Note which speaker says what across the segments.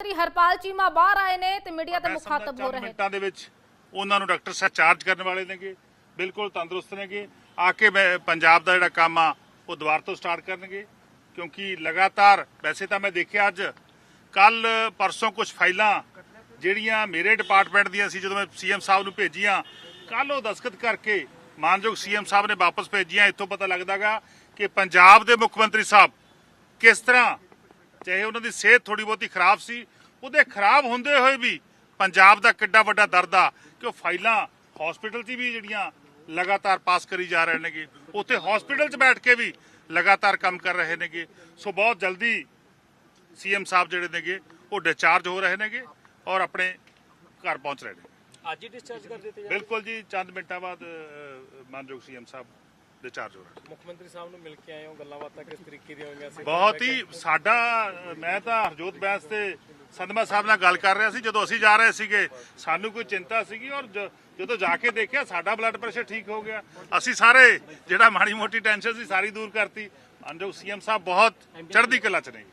Speaker 1: ਮੰਤਰੀ ਹਰਪਾਲ ਚੀਮਾ ਬਾਹਰ ਆਏ ਨੇ ਤੇ ਮੀਡੀਆ
Speaker 2: ਸਮਝਦਾ
Speaker 1: ਮੁਖਾਤਬ ਹੋ ਰਹੇ
Speaker 2: ਮਿੰਟਾਂ ਦੇ ਵਿੱਚ ਉਹਨਾਂ ਨੂੰ ਡਾਕਟਰ ਸਾਹਿਬ ਚਾਰਜ ਕਰਨ ਵਾਲੇ ਨੇਗੇ ਬਿਲਕੁਲ ਤੰਦਰੁਸਤ ਨੇਗੇ। ਆ ਕੇ ਪੰਜਾਬ ਦਾ ਜਿਹੜਾ ਕੰਮ ਆ ਉਹ ਦੁਬਾਰਾ ਤੋਂ ਸਟਾਰਟ ਕਰਨਗੇ ਕਿਉਂਕਿ ਲਗਾਤਾਰ ਵੈਸੇ ਤਾਂ ਮੈਂ ਦੇਖਿਆ ਅੱਜ ਕੱਲ ਪਰਸੋਂ ਕੁਝ ਫਾਈਲਾਂ ਜਿਹੜੀਆਂ ਮੇਰੇ ਡਿਪਾਰਟਮੈਂਟ ਦੀਆਂ ਸੀ ਜਦੋਂ ਮੈਂ ਸੀਐਮ ਸਾਹਿਬ ਨੂੰ ਭੇਜੀਆਂ ਕੱਲ ਉਹ ਦਸਖਤ ਕਰਕੇ ਮਾਨਯੋਗ ਸੀਐਮ ਸਾਹਿਬ ਨੇ ਵਾਪਸ ਭੇਜੀਆਂ। ਇੱਥੋਂ ਪਤਾ ਲੱਗਦਾਗਾ ਕਿ ਪੰਜਾਬ ਦੇ ਮੁੱਖ ਮੰਤਰੀ ਸਾਹਿਬ ਕਿਸ ਤਰ੍ਹਾਂ ਚਾਹੇ ਉਹਨਾਂ ਦੀ ਸਿਹਤ ਥੋੜੀ ਬਹੁਤੀ ਖਰਾਬ ਸੀ ਉਹਦੇ ਖਰਾਬ ਹੁੰਦੇ ਹੋਏ ਵੀ ਪੰਜਾਬ ਦਾ ਕਿੱਡਾ ਵੱਡਾ ਦਰਦ ਆ ਕਿ ਉਹ ਫਾਈਲਾਂ ਹਸਪੀਟਲ 'ਚ ਵੀ ਜਿਹੜੀਆਂ ਲਗਾਤਾਰ ਪਾਸ ਕਰੀ ਜਾ ਰਹੇ ਨੇਗੇ ਉੱਥੇ ਹਸਪੀਟਲ 'ਚ ਬੈਠ ਕੇ ਵੀ ਲਗਾਤਾਰ ਕੰਮ ਕਰ ਰਹੇ ਨੇਗੇ। ਸੋ ਬਹੁਤ ਜਲਦੀ ਸੀਐਮ ਸਾਹਿਬ ਜਿਹੜੇ ਨੇਗੇ ਉਹ ਡਿਸਚਾਰਜ ਹੋ ਰਹੇ ਨੇਗੇ ਔਰ ਆਪਣੇ ਘਰ ਪਹੁੰਚ ਰਹੇ ਨੇ
Speaker 3: ਅੱਜ ਹੀ ਡਿਸਚਾਰਜ ਕਰ ਦਿੱਤੇ
Speaker 2: ਬਿਲਕੁਲ ਜੀ ਚੰਦ ਮਿੰਟਾਂ ਬਾਅਦ ਮਾਨਯੋਗ ਸੀਐਮ ਸਾਹਿਬ। ਡਿਸਚਾਰਜ ਹੋ ਰਹੇ
Speaker 3: ਮੁੱਖ ਮੰਤਰੀ ਸਾਹਿਬ ਨੂੰ ਮਿਲ ਕੇ ਆਏ ਹੋ ਗੱਲਾਂ ਬਾਤਾਂ ਕਿਸ ਤਰੀਕੇ ਦੀਆਂ ਹੋਈਆਂ ਸੀ?
Speaker 2: ਬਹੁਤ ਹੀ ਸਾਡਾ ਮੈਂ ਤਾਂ ਹਰਜੋਤ ਬੈਂਸ ਤੇ ਸੰਧਮਾ ਸਾਹਿਬ ਨਾਲ ਗੱਲ ਕਰ ਰਿਹਾ ਸੀ ਜਦੋਂ ਅਸੀਂ ਜਾ ਰਹੇ ਸੀਗੇ ਸਾਨੂੰ ਕੋਈ ਚਿੰਤਾ ਸੀਗੀ ਔਰ ਜਦੋਂ ਜਾ ਕੇ ਦੇਖਿਆ ਸਾਡਾ ਬਲੱਡ ਪ੍ਰੈਸ਼ਰ ਠੀਕ ਹੋ ਗਿਆ। ਅਸੀਂ ਸਾਰੇ ਜਿਹੜਾ ਮਾੜੀ ਮੋਟੀ ਟੈਨਸ਼ਨ ਸੀ ਸਾਰੀ ਦੂਰ ਕਰਤੀ। ਅੰਜੋ ਸੀਐਮ ਸਾਹਿਬ ਬਹੁਤ ਚੜ੍ਹਦੀ ਕਲਾ ਚ ਨੇ।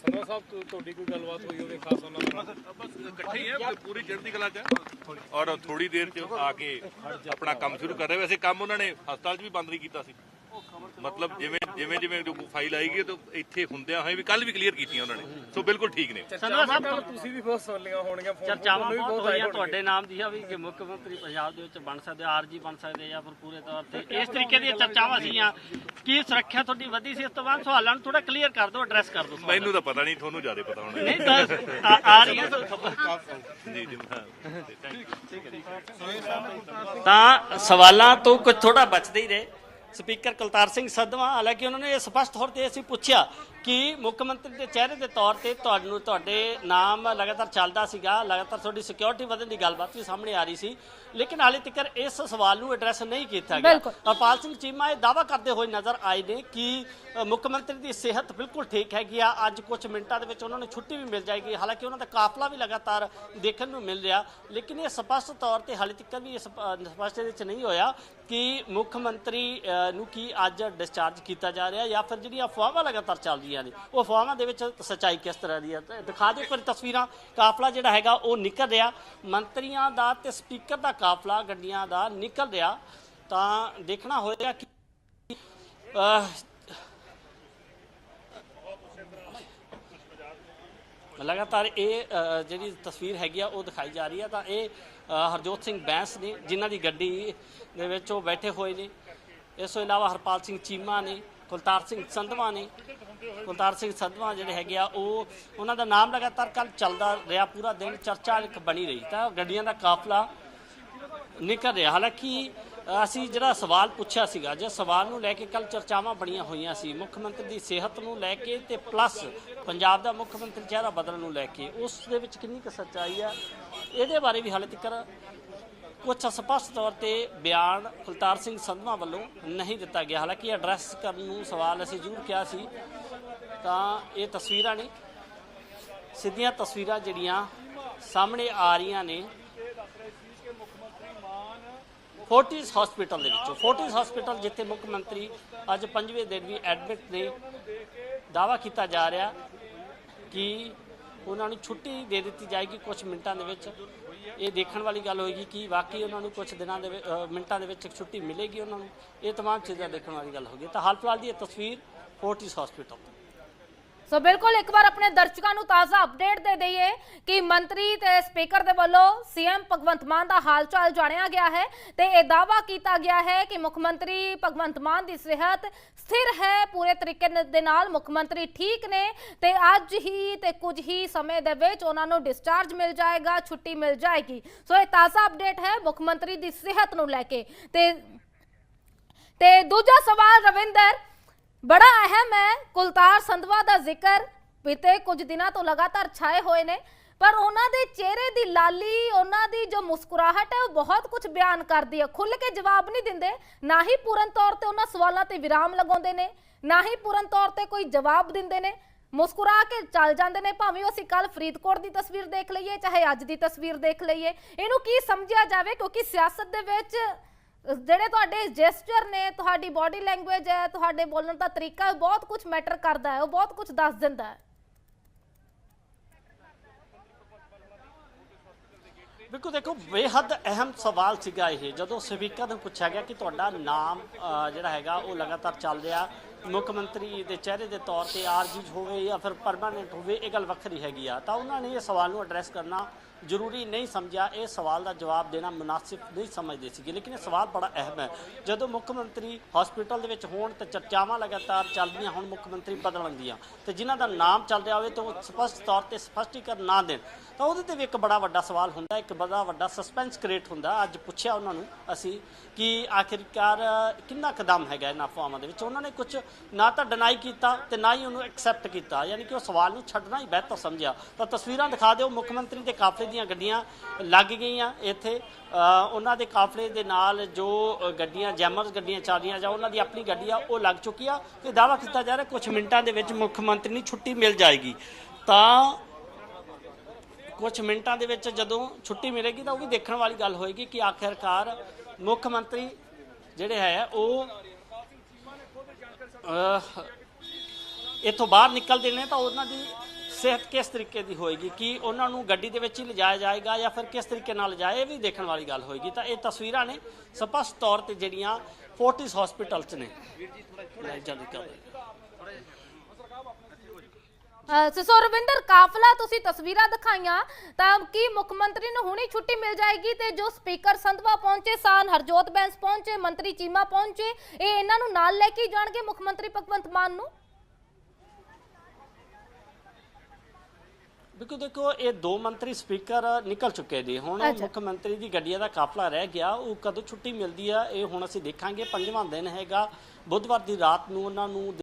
Speaker 3: ਸੰਧਵਾ ਸਾਹਿਬ ਤੁਹਾਡੀ ਕੋਈ ਗੱਲਬਾਤ ਹੋਈ ਹੋਵੇ ਖਾਸ ਉਹਨਾਂ ਨਾਲ?
Speaker 4: ਬਸ ਇਕੱਠੇ ਹੀ ਹੈ ਪੂਰੀ ਚੜ੍ਹਦੀ ਕਲਾ ਚ। ਔਰ ਥੋੜੀ ਦੇਰ ਚ ਆ ਕੇ ਆਪਣਾ ਕੰਮ ਸ਼ੁਰੂ ਕਰ ਰਹੇ। ਵੈਸੇ ਕੰਮ ਉਹਨਾਂ ਨੇ ਹਸਪਤਾਲ 'ਚ ਵੀ ਬੰਦ ਨਹੀਂ ਕੀਤਾ ਸੀ। ਮਤਲਬ ਜਿਵੇਂ ਜਿਵੇਂ ਜਿਵੇਂ ਜੋ ਫਾਈਲ ਆਏਗੀ ਤਾਂ ਇੱਥੇ ਹੁੰਦਿਆਂ ਹੋਏ ਵੀ ਕੱਲ ਵੀ ਕਲੀਅਰ ਕੀਤੀਆਂ ਉਹਨਾਂ ਨੇ। ਸੋ ਬਿਲਕੁਲ ਠੀਕ ਨੇ।
Speaker 3: ਸੰਧਵਾ ਸਾਹਿਬ ਤੁਸੀਂ ਵੀ ਬਹੁਤ ਸੁਣ ਲਈਆਂ ਹੋਣਗੀਆਂ ਫੋਨ
Speaker 5: ਚਰਚਾਵਾਂ ਬਹੁਤ ਹੋਈਆਂ। ਤੁਹਾਡੇ ਨਾਮ ਦੀਆਂ ਵੀ ਕਿ ਮੁੱਖ ਮੰਤਰੀ ਪੰਜਾਬ ਦੇ ਵਿੱਚ ਬਣ ਸਕਦੇ ਆਰਜੀ ਬਣ ਸਕਦੇ ਜਾਂ ਫਿਰ ਪੂਰੇ ਤੌਰ ਤੇ ਇਸ ਤਰੀਕੇ ਦੀਆਂ ਚਰਚਾਵਾਂ ਸੀਗੀਆਂ। ਕੀ ਸੁਰੱਖਿਆ ਤੁਹਾਡੀ ਵਧੀ ਸੀ ਇਸ ਤੋਂ ਬਾਅਦ? ਸਵਾਲਾਂ ਨੂੰ ਥੋੜਾ ਕਲੀਅਰ ਕਰ ਦਿਓ ਐਡਰੈਸ ਕਰ ਦਿਓ।
Speaker 4: ਮੈਨੂੰ ਤਾਂ ਪਤਾ ਨਹੀਂ ਤੁਹਾਨੂੰ ਜ਼ਿਆਦਾ ਪਤਾ ਹੋਣਾ।
Speaker 5: ਨਹੀਂ ਤਾਂ ਆ- ਆ ਰਹੀ ਹੈ।
Speaker 4: ਜੀ ਜੀ ਹਾਂ।
Speaker 5: ਤਾਂ ਸਵਾਲਾਂ ਤੋਂ ਕੁਝ ਥੋੜਾ ਬਚਦੇ ਹੀ ਰਹੇ। ਸਪੀਕਰ ਕੁਲਤਾਰ ਸਿੰਘ ਸੰਧਵਾ ਹਾਲਾਂਕਿ ਉਹਨਾਂ ਨੇ ਇਹ ਸਪਸ਼ਟ ਤੌਰ ਤੇ ਅਸੀਂ ਪੁੱਛਿਆ ਕਿ ਮੁੱਖ ਮੰਤਰੀ ਦੇ ਚਿਹਰੇ ਦੇ ਤੌਰ ਤੇ ਤੁਹਾਨੂੰ ਤੁਹਾਡੇ ਨਾਮ ਲਗਾਤਾਰ ਚੱਲਦਾ ਸੀਗਾ ਲਗਾਤਾਰ ਤੁਹਾਡੀ ਸਿਕਿਉਰਿਟੀ ਵਧਣ ਦੀ ਗੱਲਬਾਤ ਵੀ ਸਾਹਮਣੇ ਆ ਰਹੀ ਸੀ ਲੇਕਿਨ ਹਾਲੇ ਤੱਕ ਇਸ ਸਵਾਲ ਨੂੰ ਐਡਰੈਸ ਨਹੀਂ ਕੀਤਾ ਗਿਆ। ਹਰਪਾਲ ਸਿੰਘ ਚੀਮਾ ਇਹ ਦਾਵਾ ਕਰਦੇ ਹੋਏ ਨਜ਼ਰ ਆਏ ਨੇ ਕਿ ਮੁੱਖ ਮੰਤਰੀ ਦੀ ਸਿਹਤ ਬਿਲਕੁਲ ਠੀਕ ਹੈਗੀ ਆ ਅੱਜ ਕੁਝ ਮਿੰਟਾਂ ਦੇ ਵਿੱਚ ਉਹਨਾਂ ਨੂੰ ਛੁੱਟੀ ਵੀ ਮਿਲ ਜਾਏਗੀ ਹਾਲਾਂਕਿ ਉਹਨਾਂ ਦਾ ਕਾਫਲਾ ਵੀ ਲਗਾਤਾਰ ਦੇਖਣ ਨੂੰ ਮਿਲ ਰਿਹਾ ਲੇਕਿਨ ਇਹ ਸਪਸ਼ਟ ਤੌਰ ਤੇ ਹਾਲੇ ਤੱਕ ਵੀ ਅ, ਸਪਸ਼ਟ ਇਹਦੇ ਵਿੱਚ ਨਹੀਂ ਹੋਇਆ ਕਿ ਮੁੱਖ ਮੰਤਰੀ ਨੂੰ ਕੀ ਅੱਜ ਡਿਸਚਾਰਜ ਕੀਤਾ ਜਾ ਰਿਹਾ ਜਾਂ ਫਿਰ ਜਿਹੜੀਆਂ ਅਫਵਾਹਾਂ ਲਗਾਤਾਰ ਚੱਲ ਰਹੀਆਂ ਨੇ, ਉਹ ਅਫਵਾਹਾਂ ਦੇ ਵਿੱਚ ਸੱਚਾਈ ਕਿਸ ਤਰ੍ਹਾਂ ਦੀ ਹੈ? ਦਿਖਾ ਦਿਓ ਫਿਰ ਤਸਵੀਰਾਂ। ਕਾਫਲਾ ਜਿਹੜਾ ਹੈਗਾ, ਉਹ ਨਿਕਲ ਰਿਹਾ। ਮੰਤਰੀਆਂ ਦਾ ਤੇ ਸਪੀਕਰ ਦਾ ਕਾਫਲਾ, ਗੱਡੀਆਂ ਦਾ ਨਿਕਲ ਰਿਹਾ। ਤਾਂ ਦੇਖਣਾ ਹੋਏਗਾ ਕਿ ਲਗਾਤਾਰ ਇਹ ਜਿਹੜੀ ਤਸਵੀਰ ਹੈਗੀ ਆ, ਉਹ ਦਿਖਾਈ ਜਾ ਰਹੀ ਆ। ਤਾਂ ਇਹ ਹਰਜੋਤ ਸਿੰਘ ਬੈਂਸ ਨੇ, ਜਿਨ੍ਹਾਂ ਦੀ ਗੱਡੀ ਦੇ ਵਿੱਚ ਉਹ ਬੈਠੇ ਹੋਏ ਨੇ। ਇਸ ਤੋਂ ਇਲਾਵਾ ਹਰਪਾਲ ਸਿੰਘ ਚੀਮਾ ਨੇ, ਕੁਲਤਾਰ ਸਿੰਘ ਸੰਧਵਾ ਨੇ। ਕੁਲਤਾਰ ਸਿੰਘ ਸੰਧਵਾ ਜਿਹੜੇ ਹੈਗੇ ਆ, ਉਹ, ਉਹਨਾਂ ਦਾ ਨਾਮ ਲਗਾਤਾਰ ਕੱਲ ਚੱਲਦਾ ਰਿਹਾ, ਪੂਰਾ ਦਿਨ ਚਰਚਾ ਇੱਕ ਬਣੀ ਰਹੀ। ਤਾਂ ਗੱਡੀਆਂ ਦਾ ਕਾਫਲਾ ਨਿਕਲ ਰਿਹਾ। ਹਾਲਾਂਕਿ ਅਸੀਂ ਜਿਹੜਾ ਸਵਾਲ ਪੁੱਛਿਆ ਸੀਗਾ, ਜੇ ਸਵਾਲ ਨੂੰ ਲੈ ਕੇ ਕੱਲ ਚਰਚਾਵਾਂ ਬਣੀਆਂ ਹੋਈਆਂ ਸੀ, ਮੁੱਖ ਮੰਤਰੀ ਦੀ ਸਿਹਤ ਨੂੰ ਲੈ ਕੇ ਤੇ ਪਲੱਸ ਪੰਜਾਬ ਦਾ ਮੁੱਖ ਮੰਤਰੀ ਚਿਹਰਾ ਬਦਲਣ ਨੂੰ ਲੈ ਕੇ, ਉਸ ਦੇ ਵਿੱਚ ਕਿੰਨੀ ਕੁ ਸੱਚਾਈ ਆ? ਇਹਦੇ ਬਾਰੇ ਵੀ ਹਾਲੇ ਤੱਕ ਕੁਝ ਸਪਸ਼ਟ ਤੌਰ ਤੇ ਬਿਆਨ ਕੁਲਤਾਰ ਸਿੰਘ ਸੰਧਵਾ ਵੱਲੋਂ ਨਹੀਂ ਦਿੱਤਾ ਗਿਆ। ਹਾਲਾਂਕਿ ਐਡਰੈਸ ਕਰਨ ਨੂੰ ਸਵਾਲ ਅਸੀਂ ਜ਼ਰੂਰ ਕਿਹਾ ਸੀ, ਤਾਂ ਇਹ ਤਸਵੀਰਾਂ ਨੇ। ਸਿੱਧੀਆਂ ਤਸਵੀਰਾਂ ਜਿਹੜੀਆਂ ਸਾਹਮਣੇ ਆ ਰਹੀਆਂ ਨੇ। ਫੋਰਟਿਸ ਹਸਪੀਟਲ ਦੇ ਵਿੱਚੋਂ ਫੋਰਟਿਸ ਹਸਪੀਟਲ ਜਿੱਥੇ ਮੁੱਖ ਮੰਤਰੀ ਅੱਜ ਪੰਜਵੇਂ ਦਿਨ ਵੀ ਐਡਮਿਟ ਨੇ ਦਾਵਾ ਕੀਤਾ ਜਾ ਰਿਹਾ ਕਿ ਉਹਨਾਂ ਨੂੰ ਛੁੱਟੀ ਦੇ ਦਿੱਤੀ ਜਾਏਗੀ ਕੁਝ ਮਿੰਟਾਂ ਦੇ ਵਿੱਚ ਇਹ ਦੇਖਣ ਵਾਲੀ ਗੱਲ ਹੋਏਗੀ ਕਿ ਵਾਕਈ ਉਹਨਾਂ ਨੂੰ ਕੁਝ ਦਿਨਾਂ ਦੇ ਵਿੱਚ- ਅ, ਮਿੰਟਾਂ ਦੇ ਵਿੱਚ ਛੁੱਟੀ ਮਿਲੇਗੀ ਉਹਨਾਂ ਨੂੰ ਇਹ तमाम ਚੀਜ਼ਾਂ ਦੇਖਣ ਵਾਲੀ ਗੱਲ ਹੋਗੀ ਤਾਂ ਹਾਲ ਫਿਲਹਾਲ ਦੀ ਇਹ ਤਸਵੀਰ ਫੋਰਟਿਸ ਹਸਪੀਟਲ ਤੋਂ
Speaker 1: ਸੋ ਬਿਲਕੁਲ ਇੱਕ ਵਾਰ ਆਪਣੇ ਦਰਸ਼ਕਾਂ ਨੂੰ ਤਾਜ਼ਾ ਅਪਡੇਟ ਦੇ ਦਈਏ ਕਿ ਮੰਤਰੀ ਤੇ ਸਪੀਕਰ ਦੇ ਵੱਲੋਂ ਸੀਐਮ ਭਗਵੰਤ ਮਾਨ ਦਾ ਹਾਲ ਚਾਲ ਜਾਣਿਆ ਗਿਆ ਹੈ ਤੇ ਇਹ ਦਾਵਾ ਕੀਤਾ ਗਿਆ ਹੈ ਕਿ ਮੁੱਖ ਮੰਤਰੀ ਭਗਵੰਤ ਮਾਨ ਦੀ ਸਿਹਤ ਸਥਿਰ ਹੈ, ਪੂਰੇ ਤਰੀਕੇ ਦੇ ਨਾਲ ਮੁੱਖ ਮੰਤਰੀ ਠੀਕ ਨੇ ਤੇ ਅੱਜ ਹੀ ਤੇ ਕੁਝ ਹੀ ਸਮੇਂ ਦੇ ਵਿੱਚ ਉਹਨਾਂ ਨੂੰ ਡਿਸਚਾਰਜ ਮਿਲ ਜਾਏਗਾ, ਛੁੱਟੀ ਮਿਲ ਜਾਏਗੀ। ਸੋ ਇਹ ਤਾਜ਼ਾ ਅਪਡੇਟ ਹੈ ਮੁੱਖ ਮੰਤਰੀ ਦੀ ਸਿਹਤ ਨੂੰ ਲੈ ਕੇ ਤੇ ਤੇ ਦੂਜਾ ਸਵਾਲ ਰਵਿੰਦਰ ਬੜਾ ਅਹਿਮ ਹੈ। ਕੁਲਤਾਰ ਸੰਧਵਾ ਦਾ ਜ਼ਿਕਰ। ਬੀਤੇ ਕੁਝ ਦਿਨਾਂ ਤੋਂ ਲਗਾਤਾਰ ਛਾਏ ਹੋਏ ਨੇ। ਪਰ ਉਹਨਾਂ ਦੇ ਚਿਹਰੇ ਦੀ ਲਾਲੀ, ਉਹਨਾਂ ਦੀ ਜੋ ਮੁਸਕਰਾਹਟ ਹੈ, ਉਹ ਬਹੁਤ ਕੁਝ ਬਿਆਨ ਕਰਦੀ ਹੈ। ਖੁੱਲ ਕੇ ਜਵਾਬ ਨਹੀਂ ਦਿੰਦੇ। ਨਾ ਹੀ ਪੂਰਨ ਤੌਰ ਤੇ ਉਹਨਾਂ ਸਵਾਲਾਂ ਤੇ ਵਿਰਾਮ ਲਗਾਉਂਦੇ ਨੇ। ਨਾ ਹੀ ਪੂਰਨ ਤੌਰ ਤੇ ਕੋਈ ਜਵਾਬ ਦਿੰਦੇ ਨੇ। ਮੁਸਕਰਾ ਕੇ ਚੱਲ ਜਾਂਦੇ ਨੇ। ਭਾਵੇਂ ਅਸੀਂ ਕੱਲ ਫਰੀਦਕੋਟ ਦੀ ਤਸਵੀਰ ਦੇਖ ਲਈਏ, ਚਾਹੇ ਅੱਜ ਦੀ ਤਸਵੀਰ ਦੇਖ ਲਈਏ। ਇਹਨੂੰ ਕੀ ਸਮਝਿਆ ਜਾਵੇ? ਕਿਉਂਕਿ ਸਿਆਸਤ ਦੇ ਵਿੱਚ ਜਿਹੜੇ ਤੁਹਾਡੇ ਜੈਸਚਰ ਨੇ, ਤੁਹਾਡੀ ਬਾਡੀ ਲੈਂਗੁਏਜ ਹੈ, ਤੁਹਾਡੇ ਬੋਲਣ ਦਾ ਤਰੀਕਾ ਬਹੁਤ ਕੁਝ ਮੈਟਰ ਕਰਦਾ ਹੈ, ਉਹ ਬਹੁਤ ਕੁਝ ਦੱਸ ਦਿੰਦਾ ਹੈ।
Speaker 5: ਬਿਲਕੁਲ ਦੇਖੋ, ਬੇਹੱਦ ਅਹਿਮ ਸਵਾਲ ਸੀਗਾ ਇਹ। ਜਦੋਂ ਸਪੀਕਰ ਨੂੰ ਪੁੱਛਿਆ ਗਿਆ ਕਿ ਤੁਹਾਡਾ ਨਾਮ ਜਿਹੜਾ ਹੈਗਾ, ਉਹ ਲਗਾਤਾਰ ਚੱਲ ਰਿਹਾ, ਮੁੱਖ ਮੰਤਰੀ ਦੇ ਚਿਹਰੇ ਦੇ ਤੌਰ ਤੇ ਆਰਜੀ ਹੋਵੇ ਜਾਂ ਫਿਰ ਪਰਮਾਨੈਂਟ ਹੋਵੇ, ਇਹ ਗੱਲ ਵੱਖਰੀ ਹੈਗੀ ਆ। ਤਾਂ ਉਹਨਾਂ ਨੇ ਇਹ ਸਵਾਲ ਨੂੰ ਐਡਰੈਸ ਕਰਨਾ ਜ਼ਰੂਰੀ ਨਹੀਂ ਸਮਝਿਆ, ਇਹ ਸਵਾਲ ਦਾ ਜਵਾਬ ਦੇਣਾ ਮੁਨਾਸਿਬ ਨਹੀਂ ਸਮਝਦੇ ਸੀਗੇ। ਲੇਕਿਨ ਇਹ ਸਵਾਲ ਬੜਾ ਅਹਿਮ ਹੈ। ਜਦੋਂ ਮੁੱਖ ਮੰਤਰੀ ਹਸਪੀਟਲ ਦੇ ਵਿੱਚ ਹੋਣ ਤੇ ਚਰਚਾਵਾਂ ਲਗਾਤਾਰ ਚੱਲਦੀਆਂ, ਹੁਣ ਮੁੱਖ ਮੰਤਰੀ ਬਦਲਣ ਦੀਆਂ ਤੇ ਜਿਨ੍ਹਾਂ ਦਾ ਨਾਮ ਚੱਲ ਰਿਹਾ ਹੋਵੇ ਤਾਂ ਉਹ ਸਪਸ਼ਟ ਤੌਰ ਤੇ ਸਪਸ਼ਟੀਕਰਨ ਨਾ ਦੇਣ। ਤਾਂ ਉਹਦੇ ਤੇ ਵੀ ਇੱਕ ਬੜਾ ਵੱਡਾ ਸਵਾਲ ਹੁੰਦਾ, ਇੱਕ ਬੜਾ ਵੱਡਾ ਸਸਪੈਂਸ ਕ੍ਰੀਏਟ ਹੁੰਦਾ। ਅੱਜ ਪੁੱਛਿਆ ਉਹਨਾਂ ਨੂੰ ਅਸੀਂ ਕਿ ਆਖਿਰਕਾਰ ਕਿੰਨਾ ਕਦਮ ਹੈਗਾ ਇਹਨਾਂ ਅਫਵਾਹਾਂ ਦੇ ਵਿੱਚ। ਉਹਨਾਂ ਨੇ ਕੁਝ ਨਾ ਤਾਂ ਡਿਨਾਈ ਕੀਤਾ ਤੇ ਨਾ ਹੀ ਉਹਨੂੰ ਐਕਸੈਪਟ ਕੀਤਾ। ਯਾਨੀ ਕਿ ਉਹ ਸਵਾਲ ਨੂੰ ਛੱਡਣਾ ਹੀ ਬਿਹਤਰ ਸਮਝਿਆ। ਤਾਂ ਤਸਵੀਰਾਂ ਦਿਖਾ ਦਿਓ ਮੁੱਖ ਮੰਤਰੀ ਦੇ ਕਾਫਲੇ ਦੀਆਂ ਗੱਡੀਆਂ ਲੱਗ ਗਈਆਂ ਇੱਥੇ। ਉਹਨਾਂ ਦੇ ਕਾਫਲੇ ਦੇ ਨਾਲ ਜੋ ਗੱਡੀਆਂ ਜੈਮਰਸ ਗੱਡੀਆਂ ਚੱਲ ਰਹੀਆਂ ਜਾਂ ਉਹਨਾਂ ਦੀ ਆਪਣੀ ਗੱਡੀ ਆ ਉਹ ਲੱਗ ਚੁੱਕੀ ਆ ਤੇ ਦਾਅਵਾ ਕੀਤਾ ਜਾ ਰਿਹਾ ਕੁਝ ਮਿੰਟਾਂ ਦੇ ਵਿੱਚ ਮੁੱਖ ਮੰਤਰੀ ਨੂੰ ਛੁੱਟੀ ਮਿਲ ਜਾਏਗੀ। ਤਾਂ ਕੁਝ ਮਿੰਟਾਂ ਦੇ ਵਿੱਚ ਜਦੋਂ ਛੁੱਟੀ ਮਿਲੇਗੀ ਤਾਂ ਉਹ ਵੀ ਦੇਖਣ ਵਾਲੀ ਗੱਲ ਹੋਏਗੀ ਕਿ ਆਖਿਰਕਾਰ ਮੁੱਖ ਮੰਤਰੀ ਜਿਹੜੇ ਹੈ ਉਹ ਅਹ, ਇੱਥੋਂ ਬਾਹਰ ਨਿਕਲਦੇ ਨੇ ਤਾਂ ਉਹਨਾਂ ਦੀ ਸਿਹਤ ਕਿਸ ਤਰੀਕੇ ਦੀ ਹੋਏਗੀ? ਕਿ ਉਹਨਾਂ ਨੂੰ ਗੱਡੀ ਦੇ ਵਿੱਚ ਹੀ ਲਿਜਾਇਆ ਜਾਏਗਾ ਜਾਂ ਫਿਰ ਕਿਸ ਤਰੀਕੇ ਨਾਲ ਲਿਜਾਏ ਇਹ ਵੀ ਦੇਖਣ ਵਾਲੀ ਗੱਲ ਹੋਏਗੀ। ਤਾਂ ਇਹ ਤਸਵੀਰਾਂ ਨੇ ਸਪਸ਼ਟ ਤੌਰ ਤੇ ਜਿਹੜੀਆਂ ਫੋਰਟਿਸ ਹਸਪੀਟਲ 'ਚ ਨੇ। ਜਲਦੀ ਕਰ ਰਹੇ
Speaker 1: ਕਾਫਲਾ ਤੁਸੀਂ ਤਸਵੀਰਾਂ ਦਿਖਾਈਆਂ, ਤਾਂ ਕੀ ਮੁੱਖ ਮੰਤਰੀ ਨੂੰ ਹੁਣੀ ਛੁੱਟੀ ਮਿਲ ਜਾਏਗੀ ਤੇ ਜੋ ਸਪੀਕਰ ਸੰਧਵਾ ਪਹੁੰਚੇ, ਸਾਨ ਹਰਜੋਤ ਬੈਂਸ ਪਹੁੰਚੇ, ਮੰਤਰੀ ਚੀਮਾ ਪਹੁੰਚੇ, ਇਹ ਇਹਨਾਂ ਨੂੰ ਨਾਲ ਲੈ ਕੇ ਜਾਣਗੇ ਮੁੱਖ ਮੰਤਰੀ ਭਗਵੰਤ ਮਾਨ ਨੂੰ?
Speaker 5: ਬਿਲਕੁਲ ਦੇਖੋ ਇਹ ਦੋ ਮੰਤਰੀ ਸਪੀਕਰ ਨਿਕਲ ਚੁੱਕੇ ਨੇ ਹੁਣ। ਮੁੱਖ ਮੰਤਰੀ ਦੀ ਗੱਡੀਆਂ ਦਾ ਕਾਫਲਾ ਰਹਿ ਗਿਆ ਉਹ ਕਦੋਂ ਛੁੱਟੀ ਮਿਲਦੀ ਆ ਇਹ ਹੁਣ ਅਸੀਂ ਦੇਖਾਂਗੇ ਪੰਜਵਾਂ ਦਿਨ ਹੈਗਾ ਬੁੱਧਵਾਰ ਦੀ ਰਾਤ ਨੂੰ ਉਹਨਾਂ ਨੂੰ